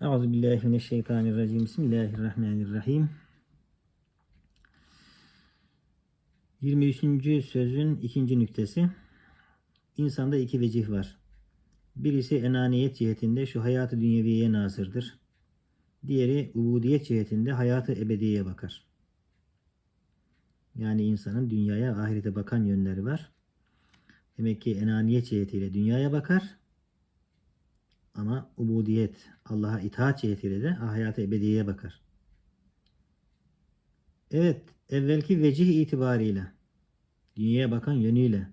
Euzu billahi mineşşeytanirracim. Bismillahirrahmanirrahim. 23. sözün ikinci nüktesi. İnsanda iki vecih var. Birisi enaniyet cihetinde şu hayatı dünyeviye nazırdır. Diğeri ubudiyet cihetinde hayatı ebediyeye bakar. Yani insanın dünyaya, ahirete bakan yönleri var. Demek ki enaniyet cihetiyle dünyaya bakar. Ama ubudiyet, Allah'a itaat cihetiyle de hayata ebediyeye bakar. Evet, evvelki vecih itibarıyla, dünyaya bakan yönüyle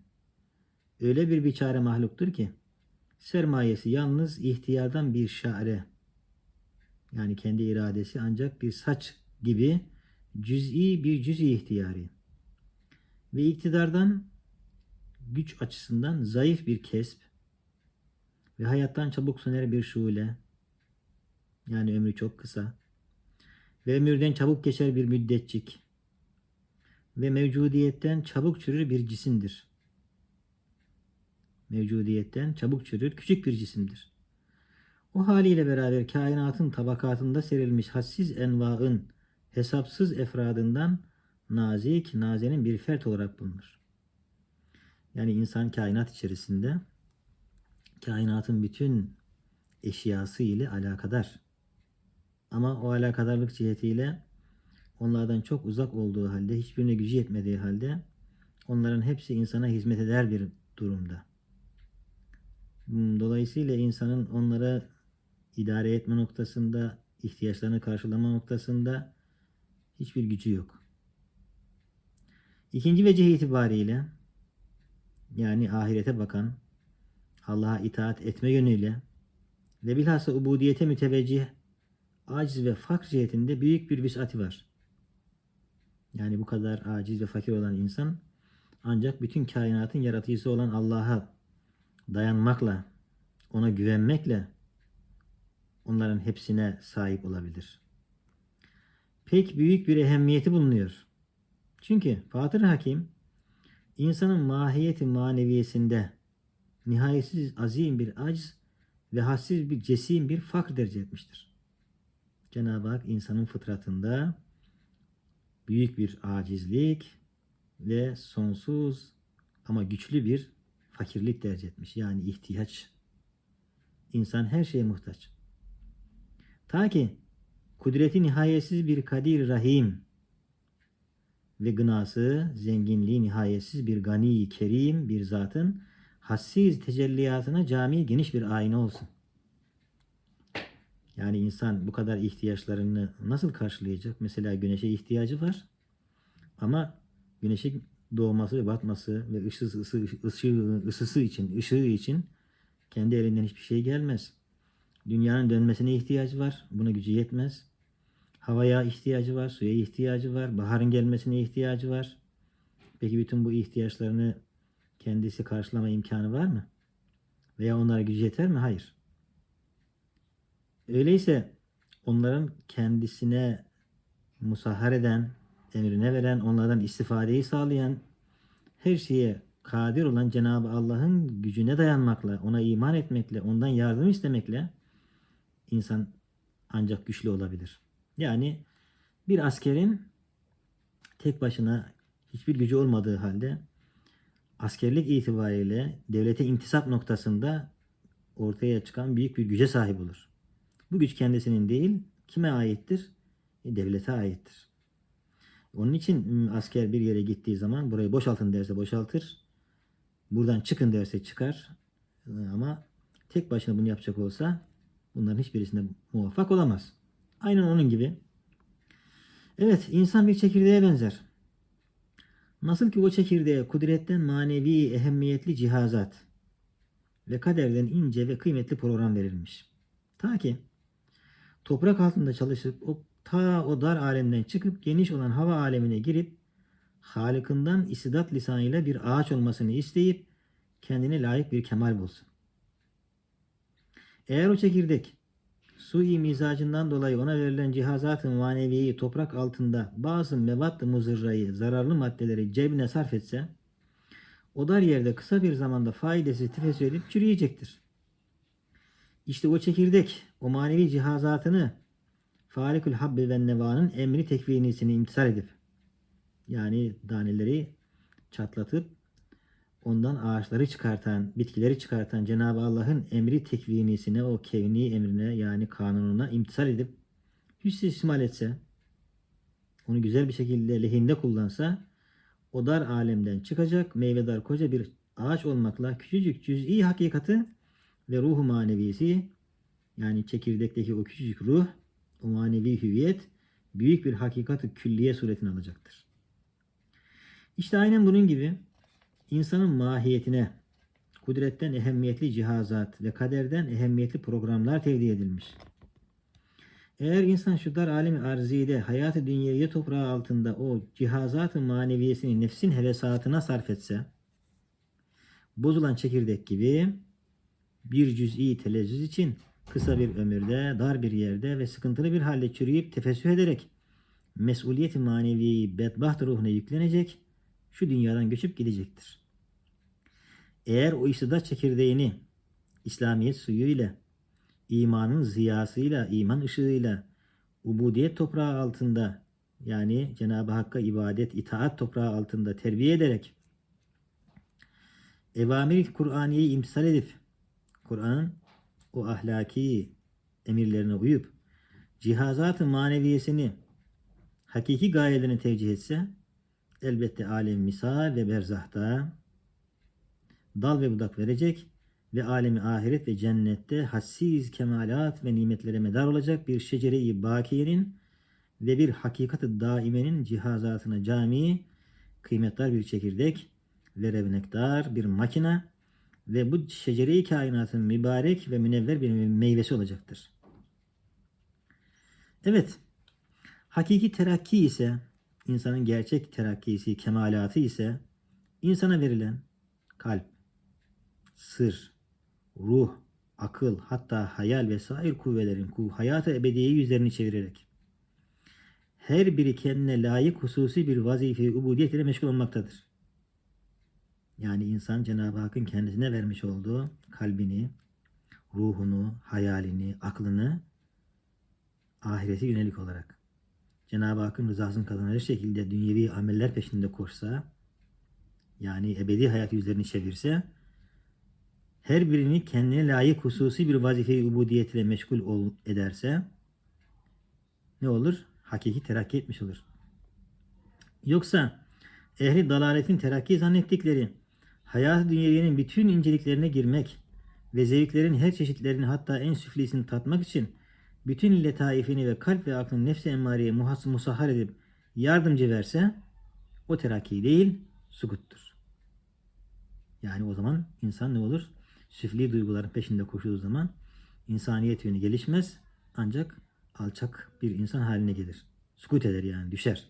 öyle bir biçare mahluktur ki sermayesi yalnız ihtiyardan bir şare yani kendi iradesi ancak bir saç gibi cüz'i bir cüz'i ihtiyari ve iktidardan güç açısından zayıf bir kesp ve hayattan çabuk söner bir şule yani ömrü çok kısa ve ömürden çabuk geçer bir müddetçik ve mevcudiyetten çabuk çürür bir cisimdir. Mevcudiyetten çabuk çürür küçük bir cisimdir. O haliyle beraber kainatın tabakatında serilmiş hassiz envaın hesapsız efradından nazik, nazenin bir fert olarak bulunur. Yani insan kainat içerisinde kainatın bütün eşyası ile alakadar. Ama o alakadarlık cihetiyle onlardan çok uzak olduğu halde, hiçbirine gücü yetmediği halde onların hepsi insana hizmet eder bir durumda. Dolayısıyla insanın onlara idare etme noktasında, ihtiyaçlarını karşılama noktasında hiçbir gücü yok. İkinci vecih itibariyle yani ahirete bakan, Allah'a itaat etme yönüyle ve bilhassa ubudiyete müteveccih aciz ve fakr cihetinde büyük bir vüsati var. Yani bu kadar aciz ve fakir olan insan ancak bütün kainatın yaratıcısı olan Allah'a dayanmakla, ona güvenmekle onların hepsine sahip olabilir. Pek büyük bir ehemmiyeti bulunuyor. Çünkü Fatır Hakim insanın mahiyeti maneviyesinde nihayetsiz azim bir aciz ve hassiz bir cesim bir fakr derece etmiştir. Cenab-ı Hak insanın fıtratında büyük bir acizlik ve sonsuz ama güçlü bir fakirlik derece etmiş. Yani ihtiyaç. İnsan her şeye muhtaç. Ta ki kudreti nihayetsiz bir kadir rahim ve gınası, zenginliği nihayetsiz bir gani kerim bir zatın hassiz tecelliyatına cami geniş bir ayna olsun. Yani insan bu kadar ihtiyaçlarını nasıl karşılayacak? Mesela güneşe ihtiyacı var. Ama güneşin doğması ve batması ve ışısı, ısı, ısı, ısısı için, ışığı için kendi elinden hiçbir şey gelmez. Dünyanın dönmesine ihtiyacı var. Buna gücü yetmez. Havaya ihtiyacı var, suya ihtiyacı var, baharın gelmesine ihtiyacı var. Peki bütün bu ihtiyaçlarını kendisi karşılama imkanı var mı? Veya onlara gücü yeter mi? Hayır. Öyleyse onların kendisine musahhar eden, emrine veren, onlardan istifadeyi sağlayan, her şeye kadir olan Cenab-ı Allah'ın gücüne dayanmakla, ona iman etmekle, ondan yardım istemekle insan ancak güçlü olabilir. Yani bir askerin tek başına hiçbir gücü olmadığı halde askerlik itibariyle devlete intisap noktasında ortaya çıkan büyük bir güce sahip olur. Bu güç kendisinin değil, kime aittir? E, devlete aittir. Onun için asker bir yere gittiği zaman burayı boşaltın derse boşaltır. Buradan çıkın derse çıkar. E, Ama tek başına bunu yapacak olsa bunların hiçbirisinde muvaffak olamaz. Aynen onun gibi. Evet, insan bir çekirdeğe benzer. Nasıl ki o çekirdeğe kudretten manevi ehemmiyetli cihazat ve kaderden ince ve kıymetli program verilmiş. Ta ki toprak altında çalışıp o ta o dar alemden çıkıp geniş olan hava alemine girip Halık'ından istidat lisanıyla bir ağaç olmasını isteyip kendine layık bir kemal bulsun. Eğer o çekirdek sui mizacından dolayı ona verilen cihazat-ı maneviyeyi toprak altında bazı mevat-ı muzırrayı, zararlı maddeleri cebine sarf etse, o dar yerde kısa bir zamanda faidesi tifesü edip çürüyecektir. İşte o çekirdek, o manevi cihazatını Falikül Habbi ve Neva'nın emri tekvinisini imtisal edip yani daneleri çatlatıp ondan ağaçları çıkartan, bitkileri çıkartan Cenab-ı Allah'ın emri tekvinisine, o kevni emrine yani kanununa imtisal edip hüsnü istimal etse, onu güzel bir şekilde lehinde kullansa, o dar alemden çıkacak, meyvedar koca bir ağaç olmakla küçücük cüz'i hakikati ve ruhu manevisi, yani çekirdekteki o küçücük ruh, o manevi hüviyet, büyük bir hakikati külliye suretini alacaktır. İşte aynen bunun gibi insanın mahiyetine kudretten ehemmiyetli cihazat ve kaderden ehemmiyetli programlar tevdi edilmiş. Eğer insan şu dar alemi arzide hayatı dünyayı toprağı altında o cihazat-ı maneviyesini nefsin hevesatına sarf etse bozulan çekirdek gibi bir cüz'i telezzüz için kısa bir ömürde, dar bir yerde ve sıkıntılı bir halde çürüyüp tefessüh ederek mesuliyeti maneviyeyi bedbaht ruhuna yüklenecek, şu dünyadan göçüp gidecektir. Eğer o istidat çekirdeğini İslamiyet suyuyla, imanın ziyasıyla, iman ışığıyla, ubudiyet toprağı altında yani Cenab-ı Hakk'a ibadet, itaat toprağı altında terbiye ederek evamir Kur'aniyeyi imtisal edip Kur'an'ın o ahlaki emirlerine uyup cihazat-ı maneviyesini hakiki gayelerine tevcih etse elbette alem misal ve berzahta dal ve budak verecek ve alemi ahiret ve cennette hassiz kemalat ve nimetlere medar olacak bir şecere-i bakiyenin ve bir hakikat-ı daimenin cihazatına cami, kıymetdar bir çekirdek ve revnekdar bir makina ve bu şecere-i kainatın mübarek ve münevver bir meyvesi olacaktır. Evet, hakiki terakki ise, insanın gerçek terakkisi, kemalatı ise, insana verilen kalp, sır, ruh, akıl, hatta hayal ve sair kuvvelerin kuv hayatı ebediye yüzlerini çevirerek her biri kendine layık hususi bir vazife ubudiyet ile meşgul olmaktadır. Yani insan Cenab-ı Hakk'ın kendisine vermiş olduğu kalbini, ruhunu, hayalini, aklını ahirete yönelik olarak Cenab-ı Hakk'ın rızasını kazanır şekilde dünyevi ameller peşinde koşsa yani ebedi hayat yüzlerini çevirse her birini kendine layık hususi bir vazife-i ubudiyet ile meşgul ol, ederse ne olur? Hakiki terakki etmiş olur. Yoksa ehli dalaletin terakki zannettikleri hayat dünyenin bütün inceliklerine girmek ve zevklerin her çeşitlerini hatta en süflisini tatmak için bütün letaifini ve kalp ve aklın nefsi emmareye muhas musahhar edip yardımcı verse o terakki değil sukuttur. Yani o zaman insan ne olur? Süfli duyguların peşinde koştuğu zaman insaniyet yönü gelişmez ancak alçak bir insan haline gelir. Sukut eder yani düşer.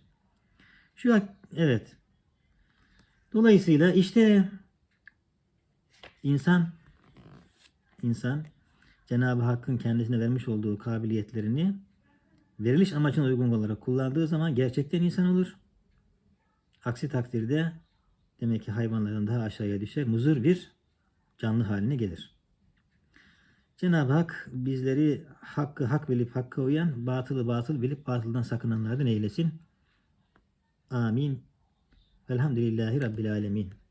Şu evet. Dolayısıyla işte insan insan Cenab-ı Hakk'ın kendisine vermiş olduğu kabiliyetlerini veriliş amacına uygun olarak kullandığı zaman gerçekten insan olur. Aksi takdirde demek ki hayvanlardan daha aşağıya düşer, muzur bir canlı haline gelir. Cenab-ı Hak bizleri hakkı hak bilip hakka uyan, batılı batıl bilip batıldan sakınanlardan eylesin. Amin. Velhamdülillahi Rabbil Alemin.